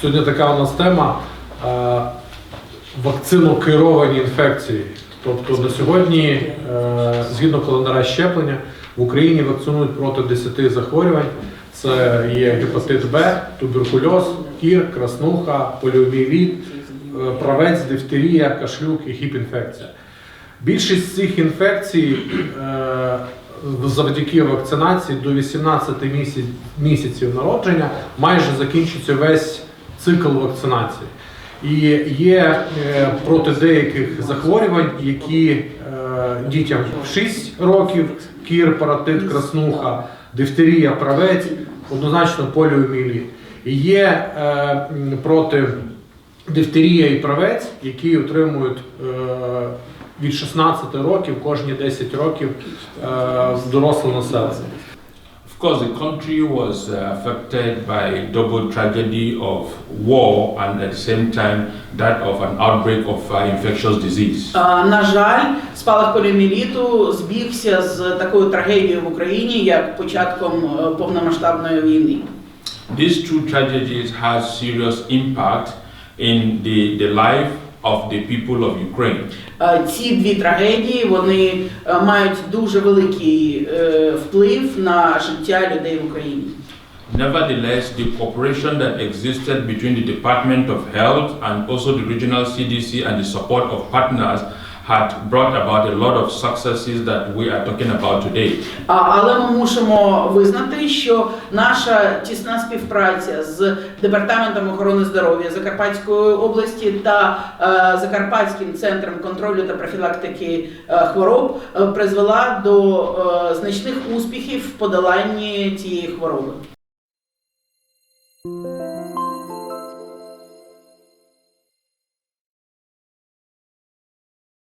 Сьогодні така у нас тема е, вакцинокеровані інфекції. Тобто на сьогодні, е, згідно календаря щеплення, в Україні вакцинують проти 10 захворювань. Це є гепатит Б, туберкульоз, кір, краснуха, поліоміеліт, е, правець, дифтерія, кашлюк і гіпінфекція. Більшість цих інфекцій завдяки вакцинації до 18 місяць, місяців народження майже закінчується весь цикл вакцинації. І є е, проти деяких захворювань, які е, дітям 6 років, кір, паратит, краснуха, дифтерія, правець, однозначно поліоміеліт. І є е, проти дифтерія і правець, які отримують від 16 років кожні 10 років е, доросле населення. Of course, the country was uh, affected by double tragedy of war and at the same time that of an outbreak of uh, infectious disease. На жаль, спалах поліоміеліту збігся з такою трагедією в Україні, як початком е, повномасштабної війни. These two tragedies has serious impact in the, the life of the people of Ukraine. Е, Ці дві трагедії вони е, мають дуже великий е, вплив на життя людей в Україні. Nevertheless, the cooperation that existed between the Department of Health and also the regional CDC and the support of partners had brought about a lot of successes that we are talking about today. Але ми мусимо визнати, що наша тісна співпраця з департаментом охорони здоров'я Закарпатської області та е, Закарпатським центром контролю та профілактики е, хвороб е, призвела до значних успіхів в подоланні цієї хвороби.